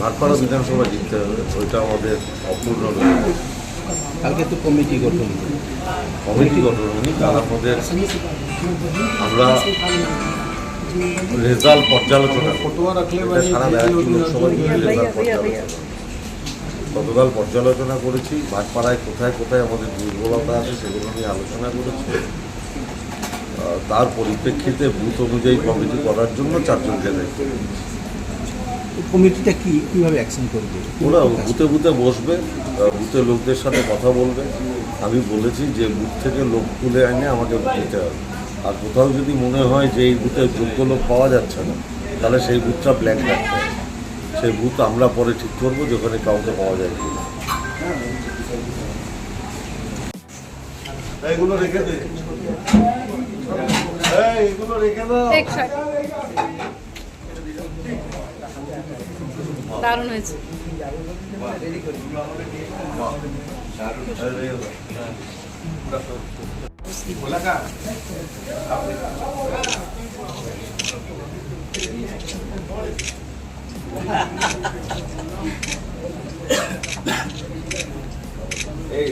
ভাটপাড়া বিধানসভা জিততে হবে ওইটা আমাদের অপূর্ণ। কালকে তো কমিটি গঠন। কমিটি গঠন হয়নি কাল আমাদের আমরা রেজাল্ট পর্যালোচনা করব। সারা ব্যারাকপুর লোকসভা রেজাল্ট পর্যালোচনা গতকাল পর্যালোচনা করেছি ভাটপাড়ায় কোথায় কোথায় আমাদের দুর্বলতা আছে সেগুলো নিয়ে আলোচনা করেছি তার পরিপ্রেক্ষিতে বুথ অনুযায়ী কমিটি করার জন্য চারজনকে দায়িত্ব কমিটিটা কি কীভাবে অ্যাকশন করবে? ওরা বুথে বুথে বসবে বুথে লোকদের সাথে কথা বলবে। আমি বলেছি যে বুথ থেকে লোক তুলে এনে আমাকে দিতে হবে। আর কোথাও যদি মনে হয় যে এই বুথে যোগ্য লোক পাওয়া যাচ্ছে না তাহলে সেই বুথটা ব্ল্যাঙ্ক রাখতে হবে। সেই বুথ আমরা পরে ঠিক করব যেখানে কাউকে পাওয়া যায় কি এগুলো রেখে দে। এগুলো রেখে দাও। দারুণ হয়েছে। এই